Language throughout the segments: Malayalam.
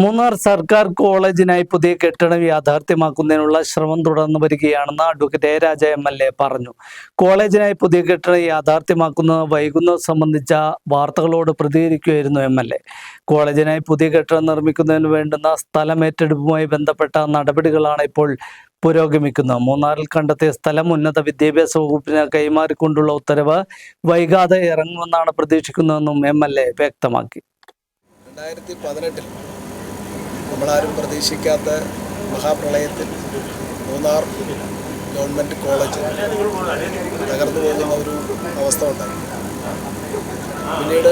മൂന്നാർ സർക്കാർ കോളേജിനായി പുതിയ കെട്ടിടം യാഥാർത്ഥ്യമാക്കുന്നതിനുള്ള ശ്രമം തുടർന്നു വരികയാണെന്ന് advocate A M L A പറഞ്ഞു. കോളേജിനായി പുതിയ കെട്ടിടം യാഥാർത്ഥ്യമാക്കുന്നത് വൈകുന്നത് സംബന്ധിച്ച വാർത്തകളോട് പ്രതികരിക്കുകയായിരുന്നു എം എൽ എ. കോളേജിനായി പുതിയ കെട്ടിടം നിർമ്മിക്കുന്നതിന് വേണ്ടുന്ന സ്ഥലമേറ്റെടുപ്പുമായി ബന്ധപ്പെട്ട നടപടികളാണ് ഇപ്പോൾ പുരോഗമിക്കുന്നത്. മൂന്നാറിൽ കണ്ടെത്തിയ സ്ഥലം ഉന്നത വിദ്യാഭ്യാസ വകുപ്പിന് കൈമാറിക്കൊണ്ടുള്ള ഉത്തരവ് വൈകാതെ ഇറങ്ങുമെന്നാണ് പ്രതീക്ഷിക്കുന്നതെന്നും എം എൽ എ വ്യക്തമാക്കി. രണ്ടായിരത്തി പതിനെട്ടിൽ നമ്മളാരും പ്രതീക്ഷിക്കാത്ത മഹാപ്രളയത്തിൽ മൂന്നാർ ഗവൺമെന്റ് കോളേജ് തകർന്നു പോകുന്ന ഒരു അവസ്ഥ ഉണ്ടായി. പിന്നീട്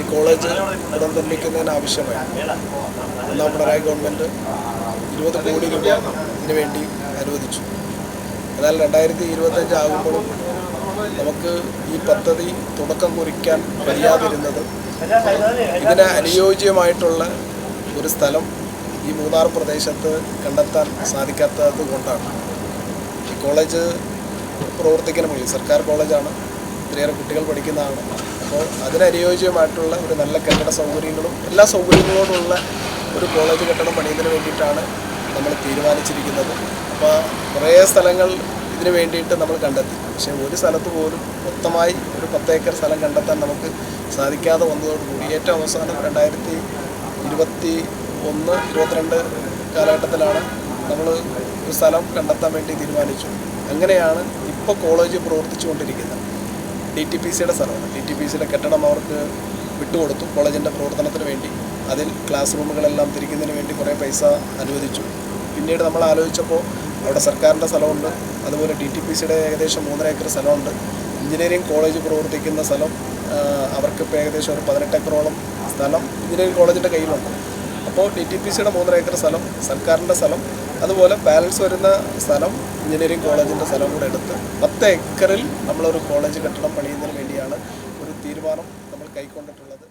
ഈ കോളേജ് ഉടൻ നിർമ്മിക്കുന്നതിന് ആവശ്യമായി. ഒന്നാം പിണറായി ഗവൺമെന്റ് ഇരുപത് കോടി രൂപ ഇതിനു വേണ്ടി അനുവദിച്ചു. എന്നാൽ രണ്ടായിരത്തി ഇരുപത്തഞ്ച് ആകുമ്പോഴും നമുക്ക് ഈ പദ്ധതി തുടക്കം കുറിക്കാൻ കഴിയാതിരുന്നത് ഇതിന് അനുയോജ്യമായിട്ടുള്ള ഒരു സ്ഥലം ഈ മൂന്നാർ പ്രദേശത്ത് കണ്ടെത്താൻ സാധിക്കാത്തത് കൊണ്ടാണ്. ഈ കോളേജ് പ്രവർത്തിക്കുന്ന വഴി സർക്കാർ കോളേജാണ് ഒത്തിരിയേറെ കുട്ടികൾ പഠിക്കുന്നതാണ്. അപ്പോൾ അതിനനുയോജ്യമായിട്ടുള്ള ഒരു നല്ല കെട്ടിട സൗകര്യങ്ങളും എല്ലാ സൗകര്യങ്ങളോടുള്ള ഒരു കോളേജ് കെട്ടിടം പണിയുന്നതിന് വേണ്ടിയിട്ടാണ് നമ്മൾ തീരുമാനിച്ചിരിക്കുന്നത്. അപ്പോൾ കുറേ സ്ഥലങ്ങൾ ഇതിന് വേണ്ടിയിട്ട് നമ്മൾ കണ്ടെത്തി. പക്ഷേ ഒരു സ്ഥലത്ത് പോലും മൊത്തമായി ഒരു പത്തേക്കർ സ്ഥലം കണ്ടെത്താൻ നമുക്ക് സാധിക്കാതെ വന്നതോടുകൂടി ഏറ്റവും അവസാനം രണ്ടായിരത്തി ഇരുപത്തി ഒന്ന് ഇരുപത്തിരണ്ട് കാലഘട്ടത്തിലാണ് നമ്മൾ ഒരു സ്ഥലം കണ്ടെത്താൻ വേണ്ടി തീരുമാനിച്ചു. അങ്ങനെയാണ് ഇപ്പോൾ കോളേജ് പ്രവർത്തിച്ചുകൊണ്ടിരിക്കുന്നത്. ഡി ടി പി സിയുടെ സ്ഥലമാണ്. ഡി ടി പി സിയുടെ കെട്ടിടം അവർക്ക് വിട്ടുകൊടുത്തു. കോളേജിന്റെ പ്രവർത്തനത്തിന് വേണ്ടി. അതിൽ ക്ലാസ് റൂമുകളെല്ലാം തിരിക്കുന്നതിന് വേണ്ടി കുറേ പൈസ അനുവദിച്ചു. പിന്നീട് നമ്മൾ ആലോചിച്ചപ്പോൾ അവിടെ സർക്കാരിന്റെ സ്ഥലമുണ്ട്. അതുപോലെ ഡി ടി പി സിയുടെ ഏകദേശം മൂന്നര ഏക്കർ സ്ഥലമുണ്ട്. എഞ്ചിനീയറിംഗ് കോളേജ് പ്രവർത്തിക്കുന്ന സ്ഥലം അവർക്ക് അവർക്കിപ്പോൾ ഏകദേശം ഒരു പതിനെട്ട് ഏക്കറോളം സ്ഥലം എഞ്ചിനീയറിംഗ് കോളേജിന്റെ കയ്യിലുണ്ട്. അപ്പോൾ ഡി ടി പി സിയുടെ മൂന്നര ഏക്കർ സ്ഥലം സർക്കാരിന്റെ സ്ഥലം അതുപോലെ ബാലൻസ് വരുന്ന സ്ഥലം എഞ്ചിനീയറിംഗ് കോളേജിന്റെ സ്ഥലം കൂടെ എടുത്ത് പത്ത് ഏക്കറിൽ നമ്മളൊരു കോളേജ് കെട്ടിടം പണിയുന്നതിന് വേണ്ടിയാണ് ഒരു തീരുമാനം നമ്മൾ കൈക്കൊണ്ടിട്ടുള്ളത്.